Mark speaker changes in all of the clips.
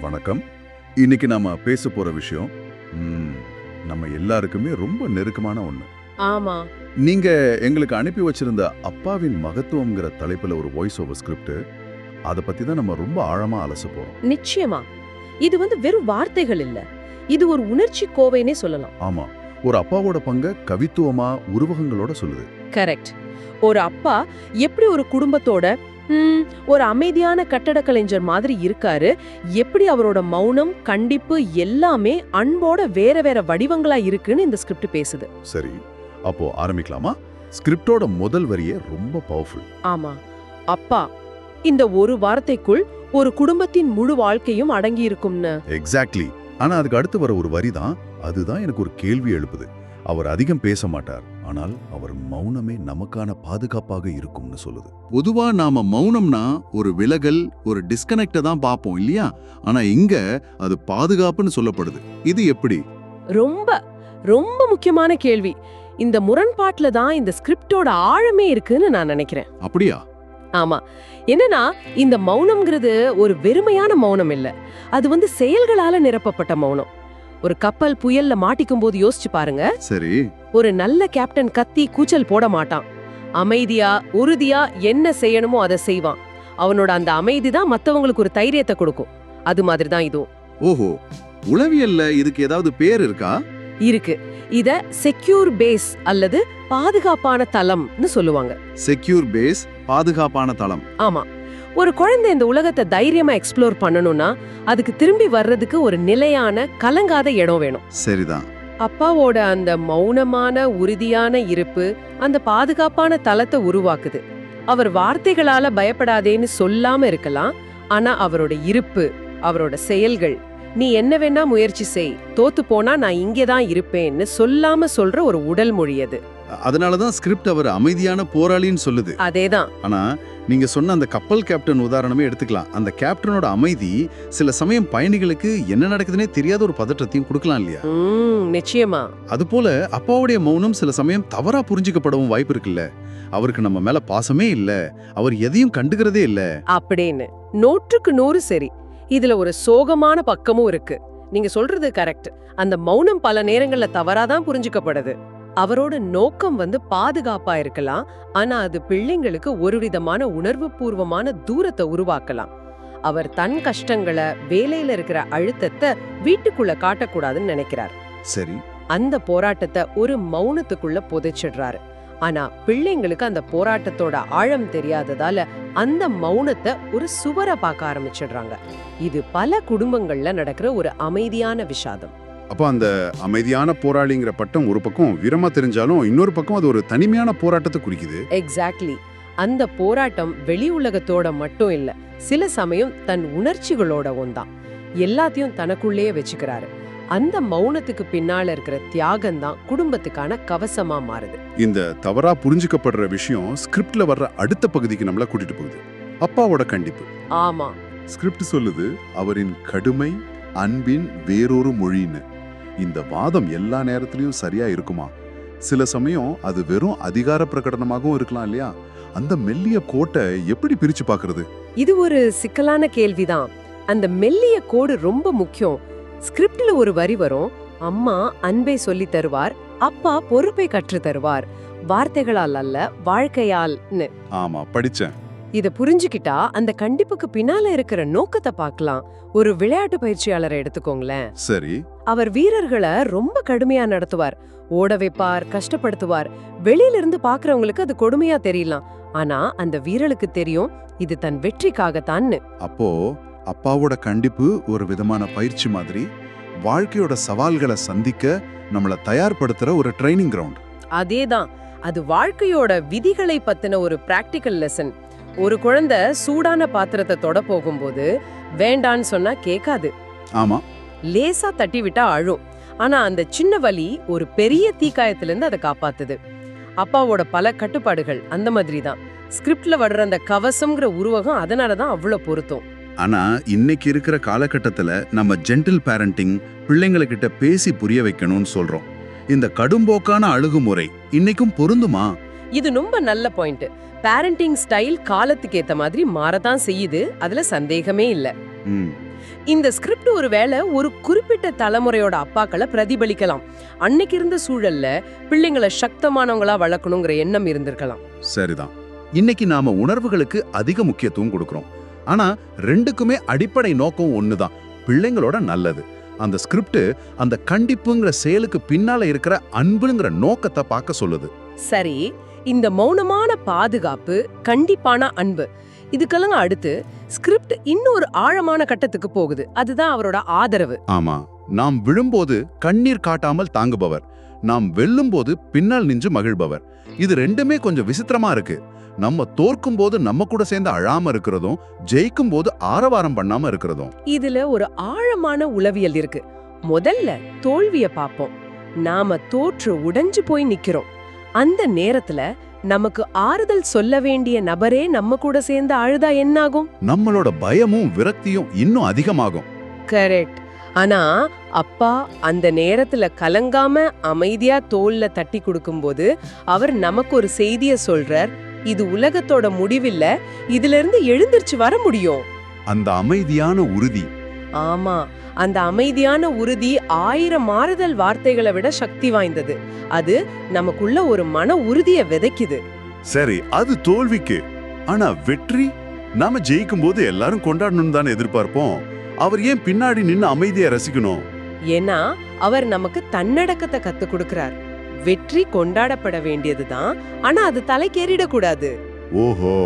Speaker 1: வணக்கம். இன்னைக்கு நாம பேச போற விஷயம் நம்ம எல்லாருக்குமே ரொம்ப நெருக்கமான ஒண்ணு.
Speaker 2: ஆமா.
Speaker 1: நீங்க எங்களுக்கு அனுப்பி வச்சிருந்த அப்பாவின் மகத்துவம்ங்கிற தலைப்புல ஒரு வாய்ஸ் ஓவர் ஸ்கிரிப்ட் அதை பத்தி தான் நம்ம ரொம்ப ஆழமா அலச போறோம்.
Speaker 2: நிச்சயமா. இது வந்து வெறும் வார்த்தைகள் இல்ல. இது ஒரு உணர்ச்சி கோவைனே சொல்லலாம்.
Speaker 1: ஆமா. ஒரு அப்பாவோட பங்க கவித்துவமா உருவகங்களோட சொல்லுது.
Speaker 2: கரெக்ட். ஒரு அப்பா எப்படி ஒரு குடும்பத்தோட ஒரு அமைதியான கட்டடக் கலைஞர் மாதிரி இருக்காரு. எப்படி அவரோட மௌனம் கண்டிப்பு எல்லாமே அன்போட வேற வேற வடிவங்களா இருக்குன்னு இந்த ஸ்கிரிப்ட் பேசுது.
Speaker 1: சரி அப்போ ஆரம்பிக்கலாமா? ஸ்கிரிப்டோட முதல் வரியே ரொம்ப பவர்ஃபுல்
Speaker 2: ஆமா. அப்பா இந்த ஒரு வார்த்தைக்குள் ஒரு குடும்பத்தின் முழு வாழ்க்கையும் அடங்கி இருக்கும்னு.
Speaker 1: எக்ஸாக்ட்லி ஆனா அதுக்கு அடுத்து வர ஒரு வரி தான் அதுதான் எனக்கு ஒரு கேள்வி எழுப்புது. அவர் அதிகம் பேச மாட்டார். ஆனால் அவர் மௌனமே நமக்கான பாதுகாப்பாக இருக்கும்னு சொல்லுது.
Speaker 3: பொதுவா நாம மௌனம்னா ஒரு விலகல் ஒரு டிஸ்கனெக்ட தான் பார்ப்போம் இல்லையா? ஆனா இங்க அது பாதுகாப்புன்னு சொல்லப்படுது. இது எப்படி?
Speaker 2: ரொம்ப ரொம்ப முக்கியமான கேள்வி. இந்த முரண்பாட்டுல தான் இந்த ஸ்கிரிப்டோட ஆழமே இருக்குன்னு நான் நினைக்கிறேன்.
Speaker 3: அப்படியா?
Speaker 2: ஆமா. என்னன்னா இந்த மௌனம்ங்கிறது ஒரு வெறுமையான மௌனம் இல்ல. அது வந்து செயல்களால நிரப்பப்பட்ட மௌனம். ஒரு கப்பல் புயல்ல மாட்டிக்கும் போது யோசிச்சு பாருங்க.
Speaker 3: சரி.
Speaker 2: ஒரு நல்ல கேப்டன் கத்தி கூச்சல் போட மாட்டான். அமைதியா உறுதியா என்ன செய்யணுமோ அதை செய்வான். அவனோட அந்த அமைதி தான் மத்தவங்களுக்கு ஒரு தைரியத்தை கொடுக்கும். அது மாதிரி தான் இதுவும்.
Speaker 3: ஓஹோ. உளவியல்ல இதுக்கு ஏதாவது பேர் இருக்கா?
Speaker 2: இருக்கு. இத செக்யூர் பேஸ் அல்லது பாதுகாப்பான தளம்னு சொல்லுவாங்க.
Speaker 3: செக்யூர் பேஸ் பாதுகாப்பான தளம்.
Speaker 2: ஆமா. ஒரு குழந்தை இந்த உலகத்தை தைரியமா எக்ஸ்ப்ளோர் பண்ணணும்னா அதுக்கு திரும்பி வர்றதுக்கு ஒரு நிலையான கலங்காத இடம் வேணும்.
Speaker 3: சரிதான்.
Speaker 2: அப்பாவோட அந்த மௌனமான உறுதியான இருப்பு அந்த பாதுகாப்பான தளத்தை உருவாக்குது. அவர் வார்த்தைகளால பயப்படாதேன்னு சொல்லாம இருக்கலாம் ஆனா அவரோட இருப்பு அவரோட செயல்கள் நீ என்ன வேணா முயற்சி செய் தோத்து போனா நான் இங்கேதான் இருப்பேன்னு சொல்லாம சொல்ற ஒரு உடல் மொழி அது.
Speaker 3: அதனாலதான் ஸ்கிரிப்ட் அவர் அமைதியான போராளின்னு சொல்லுது.
Speaker 2: அதேதான்.
Speaker 3: ஆனா நீங்க சொன்ன அந்த கப்பல் கேப்டன் உதாரணமே எடுத்துக்கலாம். அந்த கேப்டனோட அமைதி சில சமயம் பயணிகளுக்கு என்ன நடக்குதுன்னே தெரியாத ஒரு பதற்றத்தையும் கொடுக்கலாம் இல்லையா?
Speaker 2: நிச்சயமா.
Speaker 3: அதுபோல அப்பாவுடைய மௌனம் சில சமயம் தவறா புரிஞ்சுக்கப்படவும் வாய்ப்பு இருக்குல்ல. அவருக்கு நம்ம மேல பாசமே இல்ல. அவர் எதையும் கண்டுக்கிறதே இல்ல.
Speaker 2: அப்படின்னு. நூற்றுக்கு நூறு சரி. இதுல ஒரு சோகமான பக்கமும் இருக்கு. நீங்க சொல்றது கரெக்ட். அந்த மௌனம் பல நேரங்கள்ல தவறாதான் புரிஞ்சுக்கப்படுது. அவரோட நோக்கம் வந்து பாதுகாப்பா இருக்கலாம். ஆனா அது பிள்ளைங்களுக்கு ஒரு விதமான உணர்வு பூர்வமான தூரத்தை உருவாக்கலாம். அவர் தன் கஷ்டங்களை வேலையில இருக்கிற அழுத்தத்தை வீட்டுக்குள்ள காட்டக்கூடாதுன்னு நினைக்கிறார்.
Speaker 3: சரி.
Speaker 2: அந்த போராட்டத்தை ஒரு மௌனத்துக்குள்ள புதைச்சிடுறாரு. ஆனா பிள்ளைங்களுக்கு அந்த போராட்டத்தோட ஆழம் தெரியாததால அந்த மௌனத்தை ஒரு சுவரை பார்க்க ஆரம்பிச்சிடுறாங்க. இது பல குடும்பங்கள்ல நடக்கிற ஒரு அமைதியான விஷாதம்.
Speaker 4: அப்போ அந்த அமைதியான போராளிங்கிற பட்டம் ஒரு பக்கம் வீரமா தெரிஞ்சாலும் இன்னொரு பக்கம் அது ஒரு தனிமையான போராட்டத்தை குறிக்குது.
Speaker 2: எக்ஸாக்ட்லி அந்த போராட்டம் வெளி உலகத்தோட மட்டும் இல்ல சில சமயம் தன் உணர்ச்சிகளோட ஒன்றான். எல்லாத்தையும் தனக்குள்ளேயே வச்சுக்கிறாரு. அந்த மௌனத்துக்கு பின்னால இருக்கிற தியாகம் தான் குடும்பத்துக்கான கவசமா மாறுது.
Speaker 4: இந்த தவறா புரிஞ்சுக்கப்படுற விஷயம் ஸ்கிரிப்ட்ல வர்ற அடுத்த பகுதிக்கு நம்மள கூட்டிட்டு போகுது. அப்பாவோட கண்டிப்பு.
Speaker 2: ஆமா.
Speaker 4: ஸ்கிரிப்ட் சொல்லுது அவரின் கடுமை அன்பின் வேறொரு மொழின்னு. இந்த வாதம் எல்லா நேரத்திலயும் சரியா இருக்குமா? சில சமயம் அது வெறும் அதிகார பிரகடனமாகவும் இருக்கலாம் இல்லையா? அந்த மெல்லிய கோட்டை எப்படி பிரிச்சு பார்க்கிறது?
Speaker 2: இது ஒரு சிக்கலான கேள்விதான். அந்த மெல்லிய கோடு ரொம்ப முக்கியம். ஸ்கிரிப்ட்ல ஒரு வரி வரும் அம்மா அன்பை சொல்லி தருவார் அப்பா பொறுப்பை கற்று தருவார் வார்த்தைகளால் அல்ல வாழ்க்கையால்னு.
Speaker 4: ஆமா படிச்சேன்.
Speaker 2: இத புரிஞ்சுக்கிட்டா அந்த கண்டிப்புக்கு பின்னால இருக்கிற நோக்கத்தை பார்க்கலாம். ஒரு விளையாட்டு பயிற்சியாளரை எடுத்துக்கோங்களேன்.
Speaker 4: சரி.
Speaker 2: அவர் வீரர்களை ரொம்ப கடுமையா நடத்துவார். ஓட வைப்பார் கஷ்டப்படுத்துவார். வெளியில இருந்து பாக்குறவங்களுக்கு அது கொடுமையா தெரியலாம். ஆனா அந்த வீரலுக்கு தெரியும் இது தன் வெற்றிக்காகத்தான்னு.
Speaker 4: அப்போ அப்பாவோட கண்டிப்பு ஒரு விதமான பயிற்சி மாதிரி வாழ்க்கையோட சவால்களை சந்திக்க நம்மளை தயார்படுத்துற ஒரு ட்ரைனிங் கிரவுண்ட்.
Speaker 2: அதேதான். அது வாழ்க்கையோட விதிகளை பத்தின ஒரு பிராக்டிக்கல் லெசன். ஒரு குழந்தை சூடான பாத்திரத்தை தொட போகும்போது வேண்டான்னு சொன்னா கேட்காது.
Speaker 4: ஆமா.
Speaker 2: லேசா தட்டி விட்டா அழும். ஆனா அந்த சின்ன வலி ஒரு பெரிய தீக்காயத்துல இருந்து அதை காப்பாத்துது. அப்பாவோட பல கட்டுப்பாடுகள் அந்த மாதிரி தான் ஸ்கிரிப்ட்ல வர்ற அந்த கவசம்ங்கிற உருவகம் அதனால தான் அவ்வளோ பொருத்தம்.
Speaker 4: ஆனா இன்னைக்கு இருக்கிற காலகட்டத்துல நம்ம ஜென்டில் பேரண்டிங் பிள்ளைங்களுக்கிட்ட பேசி புரிய வைக்கணும்னு சொல்றோம். இந்த கடும்போக்கான அணுகுமுறை இன்னைக்கும் பொருந்துமா?
Speaker 2: இது ரொம்ப நல்ல பாயிண்ட் பேரண்டிங் ஸ்டைல் காலத்துக்கு ஏத்த மாதிரி மாறதான் செய்யுது. அதுல சந்தேகமே இல்ல. இந்த ஸ்கிரிப்ட் ஒருவேளை ஒரு குறிப்பிட்ட தலைமுறையோட அப்பாக்களை பிரதிபலிக்கலாம். அன்னைக்கு இருந்த சூழல்ல பிள்ளைங்களை சக்தமானவங்களா வளர்க்கணுங்கிற எண்ணம் இருந்திருக்கலாம்.
Speaker 3: சரிதான். இன்னைக்கு நாம உணர்வுகளுக்கு அதிக முக்கியத்துவம் கொடுக்கறோம். ஆனா ரெண்டுக்குமே அடிப்படை நோக்கம் ஒண்ணுதான். பிள்ளைங்களோட நல்லது. அந்த ஸ்கிரிப்ட் அந்த கண்டிப்புங்கிற செயலுக்கு பின்னால இருக்கிற அன்புங்கிற நோக்கத்தை பார்க்க சொல்லுது.
Speaker 2: சரி. இந்த மௌனமான பாதுகாப்பு கண்டிப்பான அன்பு. இதுக்கெல்லாம் அடுத்து ஸ்கிரிப்ட் இன்னொரு ஆழமான கட்டத்துக்கு போகுது. அதுதான் அவரோட ஆதரவு.
Speaker 3: ஆமா. நாம் விழும்போது கண்ணீர் காட்டாமல் தாங்குபவர். நாம் வெல்லும்போது பின்னால் நின்று மகிழ்பவர். இது ரெண்டுமே கொஞ்சம் விசித்திரமா இருக்கு. நம்ம தோற்கும் போது நம்ம கூட சேர்ந்து அழாம இருக்கிறதும் ஜெயிக்கும் போது ஆரவாரம் பண்ணாம இருக்கிறதும்.
Speaker 2: இதுல ஒரு ஆழமான உளவியல் இருக்கு. முதல்ல தோல்விய பாப்போம் நாம தோற்று உடைஞ்சு போய் நிக்கிறோம். அந்த நேரத்துல நமக்கு ஆறுதல் சொல்ல வேண்டிய நபரே நம்ம கூட சேர்ந்து அழுதா என்னாகும்?
Speaker 3: நம்மளோட பயமும் விரக்தியும் இன்னும் அதிகமாகும்.
Speaker 2: கரெக்ட் ஆனா அப்பா அந்த நேரத்துல கலங்காம அமைதியா தோல்ல தட்டி கொடுக்கும்போது அவர் நமக்கு ஒரு செய்திய சொல்றார் இது உலகத்தோட முடிவில்ல இதுல இருந்து எழுந்திருச்சு வர முடியும்.
Speaker 3: அந்த அமைதியான உறுதி
Speaker 2: ஆமா அந்த அமைதியான உறுதி ஆயிரம் மாறுதல் வார்த்தைகளை விட சக்தி வாய்ந்தது. அது நமக்குள்ள ஒரு மன உறுதிய விதைக்குது.
Speaker 1: சரி அது தோல்விக்கு. ஆனா வெற்றி? நாம ஜெயிக்கும் போது எல்லாரும் கொண்டாடணும் தானே எதிர்பார்ப்போம். அவர் ஏன் பின்னாடி நின்னு அமைதியா ரசிக்கணும்?
Speaker 2: ஏன்னா அவர் நமக்கு தன்னடக்கத்தை கத்து கொடுக்கறார். வெற்றி கொண்டாடப்பட வேண்டியதுதான். ஆனா அது தலைக்கேறிடக்கூடாது
Speaker 1: ஓஹோ.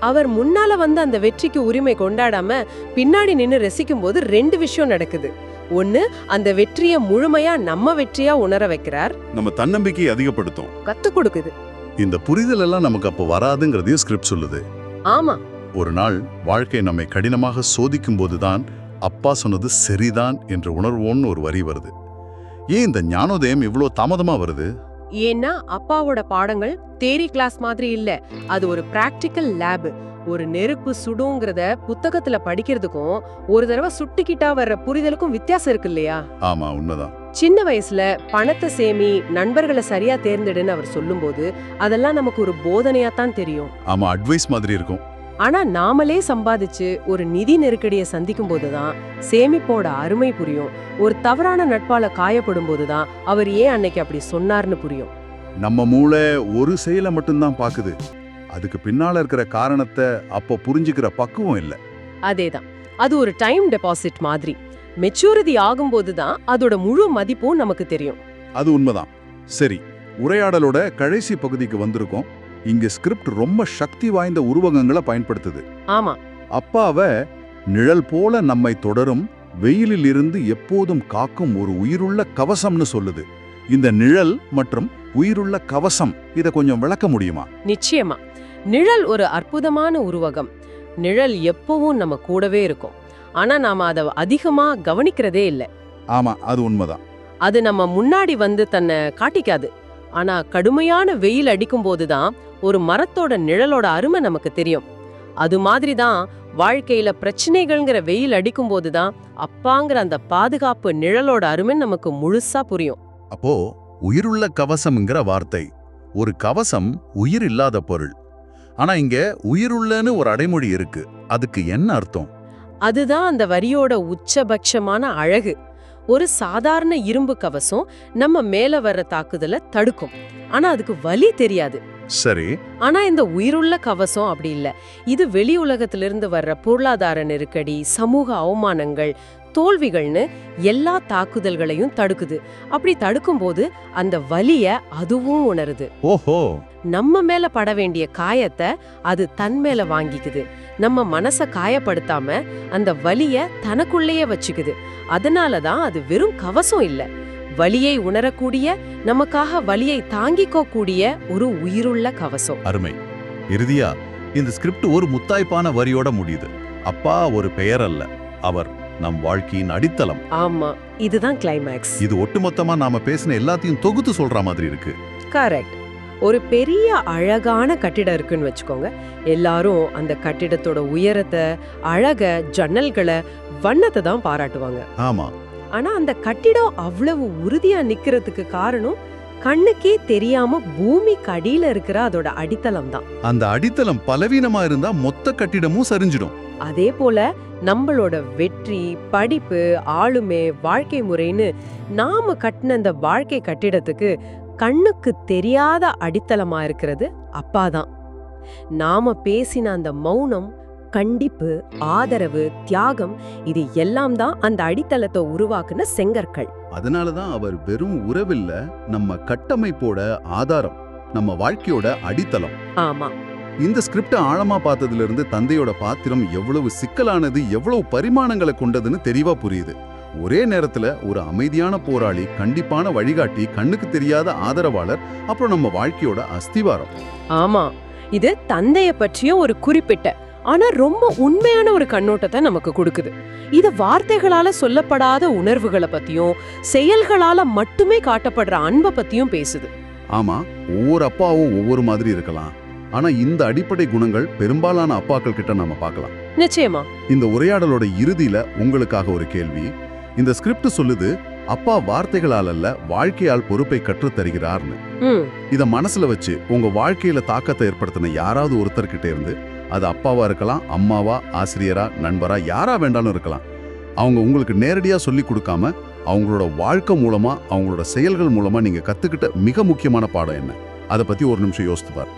Speaker 2: அவர் முன்னால வந்து அந்த வெற்றிக்கு உரிமை கொண்டாடாம பின்னாடி நின்னு ரசிக்கும் போது ரெண்டு விஷயம் நடக்குது. ஒண்ணு அந்த வெற்றிய முழுமையா நம்ம வெற்றியா உணர வைக்கிறார்.
Speaker 1: நம்ம தன்னம்பிக்கையை அதிகப்படுத்தும்.
Speaker 2: கத்து கொடுக்குது.
Speaker 1: இந்த புரிதல் எல்லாம் நமக்கு அப்ப வராதுங்கிறதையும் ஸ்கிரிப்ட் சொல்லுது.
Speaker 2: ஆமா.
Speaker 1: ஒரு நாள் வாழ்க்கை நம்மை கடினமாக சோதிக்கும் போதுதான் அப்பா சொன்னது சரிதான் என்ற உணர்வோன்னு ஒரு வரி வருது. ஏன் இந்த ஞானோதயம் இவ்ளோ தாமதமா வருது?
Speaker 2: ஏன்னா அப்பாவோட பாடங்கள் தேரி கிளாஸ் மாதிரி இல்ல. அது ஒரு பிராக்டிக்கல் லேப் ஒரு நெருப்பு சுடுங்கிறத புத்தகத்துல படிக்கிறதுக்கும் ஒரு தடவை சுட்டுக்கிட்டா வர்ற புரிதலுக்கும் வித்தியாசம் இருக்கு இல்லையா?
Speaker 1: ஆமா உண்மைதான்.
Speaker 2: சின்ன வயசுல பணத்தை சேமி நண்பர்களை சரியா தேர்ந்தெடுன்னு அவர் சொல்லும்போது அதெல்லாம் நமக்கு ஒரு போதனையா தான் தெரியும்.
Speaker 1: ஆமா அட்வைஸ் மாதிரி இருக்கும்.
Speaker 2: ஆனா நாமளே சம்பாதிச்சு ஒரு நிதி நெருக்கடியை சந்திக்கும் போதுதான் சேமிப்போட அருமை புரியும். ஒரு தவறான நட்பால காயப்படும் போதுதான் அவர் ஏன் அன்னைக்கு அப்படி சொன்னார்னு புரியும்.
Speaker 1: நம்ம மூளை ஒரு செயலை மட்டும்தான் பாக்குது. அதுக்கு பின்னால இருக்கிற காரணத்தை அப்போ புரிஞ்சுக்கிற பக்குவம் இல்ல.
Speaker 2: அதேதான். அது ஒரு டைம் டெபாசிட் மாதிரி. மெச்சூரிட்டி ஆகும்போது தான் அதோட முழு மதிப்பும் நமக்கு தெரியும்.
Speaker 1: அது உண்மைதான். சரி உரையாடலோட கடைசி பகுதிக்கு வந்திருக்கோம். இங்க ஸ்கிரிப்ட் ரொம்ப சக்தி வாய்ந்த உருவகங்களை பயன்படுத்துது.
Speaker 2: ஆமா.
Speaker 1: அப்பாவை நிழல் போல நம்மை தொடரும் வெயிலில் இருந்து எப்போதும் காக்கும் ஒரு உயிருள்ள கவசம்னு சொல்லுது. இந்த நிழல் மற்றும் உயிருள்ள கவசம் இத கொஞ்சம் விளக்க முடியுமா?
Speaker 2: நிச்சயமா. நிழல் ஒரு அற்புதமான உருவகம். நிழல் எப்பவும் நம்ம கூடவே இருக்கும். ஆனா நாம அதை அதிகமா கவனிக்கிறதே இல்ல.
Speaker 1: ஆமா அது உண்மைதான்.
Speaker 2: அது நம்ம முன்னாடி வந்து தன்னை காட்டிக்காது. ஆனா கடுமையான வெயில் அடிக்கும் போதுதான் ஒரு மரத்தோட நிழலோட அருமை நமக்கு தெரியும். அது மாதிரி தான் வாழ்க்கையில பிரச்சனைகள்ங்கிற வெயில் அடிக்கும் போதுதான் அப்பாங்கிற அந்த பாதுகாப்பு நிழலோட அருமை நமக்கு முழுசா புரியும்.
Speaker 1: அப்போ உயிருள்ள கவசம்ங்கிற வார்த்தை. ஒரு கவசம் உயிர் இல்லாத பொருள். ஆனா இங்க உயிருள்ளன்னு ஒரு அடைமொழி இருக்கு. அதுக்கு என்ன அர்த்தம்?
Speaker 2: அதுதான் அந்த வரியோட உச்சபட்சமான அழகு. ஒரு சாதாரண இரும்பு கவசம் நம்ம மேல வர்ற தாக்குதலை தடுக்கும். ஆனா அதுக்கு வலி தெரியாது.
Speaker 1: சரி.
Speaker 2: ஆனா இந்த உயிருள்ள கவசம் அப்படி இல்ல. இது வெளி உலகத்திலிருந்து வர்ற பொருளாதார நெருக்கடி சமூக அவமானங்கள் தோல்விகள்னு எல்லா தாக்குதல்களையும் தடுக்குது. அப்படி தடுக்கும்போது அந்த வலிய அதுவும் உணருது.
Speaker 1: ஓஹோ.
Speaker 2: நம்ம மேல பட வேண்டிய காயத்தை அது தன் மேல வாங்கிக்குது. நம்ம மனச காயப்படுத்தாம அந்த வலிய தனக்குள்ளேயே வச்சுக்குது. அதனால தான் அது வெறும் கவசம் இல்ல. வலியை உணரக்கூடிய நமக்காக வலியை தாங்கிக்கோ கூடிய ஒரு உயிருள்ள கவசம்.
Speaker 1: அருமை. இறுதியா இந்த ஸ்கிரிப்ட் ஒரு முத்தாய்ப்பான வரியோட முடியுது. அப்பா ஒரு பெயர் அல்ல அவர் நம் வாழ்க்கையின் அடித்தளம்.
Speaker 2: ஆமா இதுதான் கிளைமேக்ஸ்
Speaker 1: இது ஒட்டுமொத்தமா நாம பேசின எல்லாத்தையும் தொகுத்து சொல்ற மாதிரி இருக்கு.
Speaker 2: கரெக்ட் ஒரு பெரிய அழகான கட்டிடம் இருக்குன்னு வச்சுக்கோங்க. எல்லாரும் அந்த கட்டிடத்தோட உயரத்தை அழக ஜன்னல்களை வண்ணத்தை தான் பாராட்டுவாங்க.
Speaker 1: ஆமா.
Speaker 2: ஆனா அந்த கட்டிடம் அவ்வளவு உறுதியா நிக்கிறதுக்கு காரணம் கண்ணுக்கே தெரியாம பூமிக்கு அடியில இருக்கிற அதோட அடித்தளம் தான்
Speaker 3: அந்த அடித்தளம் பலவீனமா இருந்தா மொத்த கட்டிடமும் சரிஞ்சிடும்.
Speaker 2: அதே போல நம்மளோட வெற்றி படிப்பு ஆளுமை வாழ்க்கை முறைன்னு நாம கட்டின அந்த வாழ்க்கை கட்டிடத்துக்கு கண்ணுக்கு தெரியாத அடித்தளமா இருக்கிறது அப்பாதான். நாம பேசின அந்த மௌனம் கண்டிப்பு ஆதரவு தியாகம் இது எல்லாம் தான் அந்த அடித்தளத்தை உருவாக்குன செங்கற்கள்.
Speaker 3: அதனாலதான் அவர் வெறும் உறவில்ல நம்ம கட்டமைப்போட ஆதாரம் நம்ம வாழ்க்கையோட அடித்தளம்.
Speaker 2: ஆமா.
Speaker 3: இந்த ஸ்கிரிப்ட ஆழமா பார்த்ததுல இருந்து தந்தையோட பாத்திரம் எவ்வளவு சிக்கலானது எவ்வளவு பரிமாணங்களை கொண்டதுன்னு தெளிவா புரியுது. ஒரே நேரத்துல ஒரு அமைதியான போராளி கண்டிப்பான வழிகாட்டி கண்ணுக்கு தெரியாத ஆதரவாளர் அப்புறம் நம்ம வாழ்க்கையோட அஸ்திவாரம்.
Speaker 2: ஆமா. இது தந்தைய பற்றிய ஒரு குறிப்பிட்ட ஆனா ரொம்ப உண்மையான ஒரு கண்ணோட்டத்தை நமக்கு கொடுக்குது. இது வார்த்தைகளால சொல்லப்படாத உணர்வுகளை பத்தியும் செயல்களால மட்டுமே காட்டப்படுற அன்பை பத்தியும் பேசுது.
Speaker 3: ஆமா ஒவ்வொரு அப்பாவும் ஒவ்வொரு மாதிரி இருக்கலாம். ஆனா இந்த அடிப்படை குணங்கள் பெரும்பாலான அப்பாக்கள் கிட்ட நாம பார்க்கலாம்.
Speaker 2: நிச்சயமா.
Speaker 3: இந்த உரையாடலோட இறுதியில உங்களுக்காக ஒரு கேள்வி. இந்த ஸ்கிரிப்ட் சொல்லுது அப்பா வார்த்தைகளால் அல்ல வாழ்க்கையால் பொறுப்பை கற்றுத் தருகிறார்னு
Speaker 2: ம்.
Speaker 3: இத மனசுல வச்சு உங்க வாழ்க்கையில தாக்கத்தை ஏற்படுத்தின யாராவது ஒருத்தர்கிட்ட இருந்து அது அப்பாவா இருக்கலாம் அம்மாவா ஆசிரியரா நண்பரா யாரா வேண்டாலும் இருக்கலாம். அவங்க உங்களுக்கு நேரடியா சொல்லி கொடுக்காம அவங்களோட வாழ்க்கை மூலமா அவங்களோட செயல்கள் மூலமா நீங்க கத்துக்கிட்ட மிக முக்கியமான பாடம் என்ன? அதை பத்தி ஒரு நிமிஷம் யோசித்து பாரு